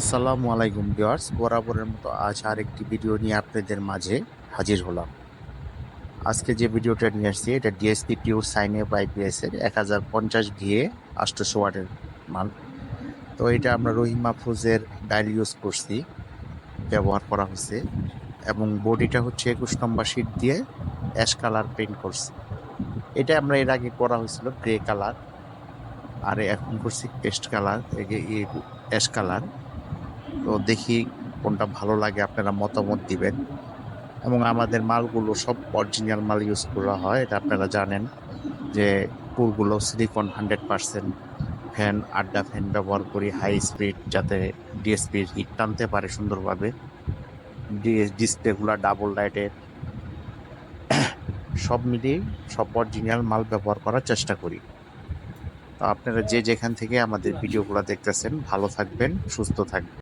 আসসালামু আলাইকুম ভিউয়ার্স। বরাবরের মতো আজ আরেকটি ভিডিও নিয়ে আপনাদের মাঝে হাজির হলাম। আজকে যে ভিডিওটা নিয়ে আসছি, এটা ডিএসপি পিউর সাইনে বাইপিএস এর এক হাজার পঞ্চাশ ভিএ আষ্টশো ওয়াটের মাল। তো এটা আমরা রহিম মাহফুজের ডায়াল ইউজ করছি, ব্যবহার করা হচ্ছে, এবং বডিটা হচ্ছে একুশ নম্বর শিট দিয়ে অ্যাশ কালার পেন্ট করছি। এটা আমরা এর আগে করা হয়েছিল গ্রে কালার আর এখন করছি পেস্ট কালার অ্যাশ কালার তো দেখি কোনটা ভালো লাগে, আপনারা মতামত দিবেন। এবং আমাদের মালগুলো সব অরিজিনাল মাল ইউজ করা হয়, এটা আপনারা জানেন যে টুলগুলো সিলিকন হান্ড্রেড পার্সেন্ট ফ্যান আড্ডা ফ্যান ব্যবহার করি হাই স্পিড যাতে ডিএসপির হিট টানতে পারে সুন্দরভাবে। ডিসপ্লেগুলো ডাবল লাইটের সব মিলিয়ে সব অরিজিনাল মাল ব্যবহার করার চেষ্টা করি। তো আপনারা যে যেখান থেকে আমাদের ভিডিওগুলো দেখতেছেন, ভালো থাকবেন, সুস্থ থাকবেন।